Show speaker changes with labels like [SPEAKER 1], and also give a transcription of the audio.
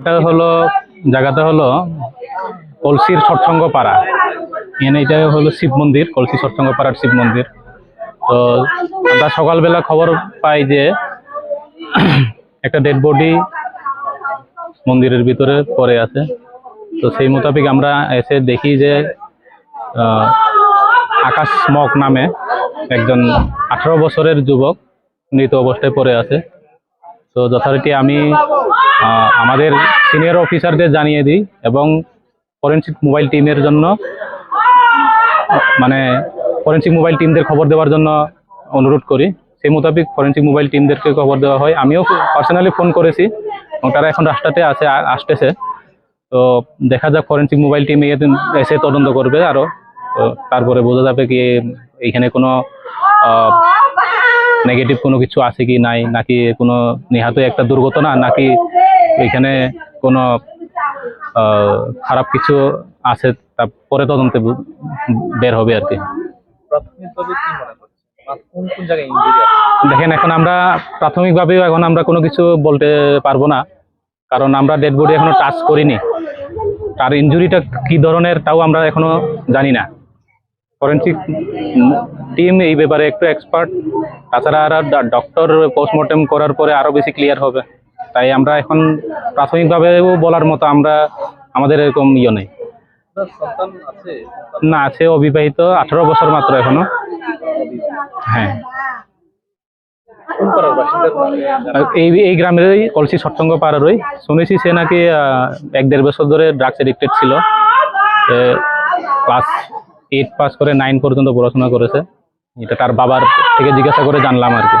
[SPEAKER 1] এটা হলো, জায়গাটা হলো কলসির সৎসঙ্গ পাড়া এখানে এটা হলো শিব মন্দির, কলসি সৎসঙ্গ পাড়ার শিব মন্দির। তো আমরা সকালবেলা খবর পাই যে একটা ডেড বডি মন্দিরের ভিতরে পড়ে আছে। তো সেই মোতাবেক আমরা এসে দেখি যে আকাশ মক নামে একজন আঠারো বছরের যুবক মৃত অবস্থায় পড়ে আছে। তো যথারীতি আমি আমাদের সিনিয়র অফিসারদের জানিয়ে দিই এবং ফরেন্সিক মোবাইল টিমের জন্য মানে ফরেন্সিক মোবাইল টিমদের খবর দেওয়ার জন্য অনুরোধ করি। সেই মোতাবেক ফরেন্সিক মোবাইল টিমদেরকে খবর দেওয়া হয়। আমিও পার্সোনালি ফোন করেছি। তারা এখন রাস্তাতে আছে আসতেছে। তো দেখা যাক ফরেন্সিক মোবাইল টিম এসে তদন্ত করবে আরও। তো তারপরে বোঝা যাবে কি এখানে কোনো নেগেটিভ কোনো কিছু আছে কি নাই, নাকি কোনো নিহাত একটা দুর্ঘটনা, নাকি এখানে কোনো খারাপ কিছু আছে তা পরে তদন্তে বের হবে আর কি।
[SPEAKER 2] প্রাথমিকভাবে কি মনে কোন কোন জায়গায় ইঞ্জুরি আছে?
[SPEAKER 1] দেখেন এখন আমরা প্রাথমিকভাবে এখন আমরা কোনো কিছু বলতে পারব না। কারণ আমরা ডেড বডি এখনও টাচ করিনি। তার ইনজুরিটা কি ধরনের তাও আমরা এখনও জানি না। ফরেন্সিক টিম এই ব্যাপারে একটু এক্সপার্ট তাছাড়া আর ডক্টর পোস্টমর্টেম করার পরে আরও বেশি ক্লিয়ার হবে। তাই আমরা এখন প্রাথমিকভাবেও বলার মতো আমরা আমাদের এরকম ইয়ে নেই। না আছে অবিবাহিত আঠারো বছর মাত্র এখনও। হ্যাঁ।
[SPEAKER 2] এই পাড়ার
[SPEAKER 1] এই গ্রামের গ্রামেরই কলসি সৎসঙ্গ ওই শুনেছি সে নাকি এক দেড় বছর ধরে ড্রাগস এডিক্টেড ছিল। ক্লাস এইট পাস করে নাইন পর্যন্ত পড়াশোনা করেছে। এটা তার বাবার থেকে জিজ্ঞাসা করে জানলাম আর কি।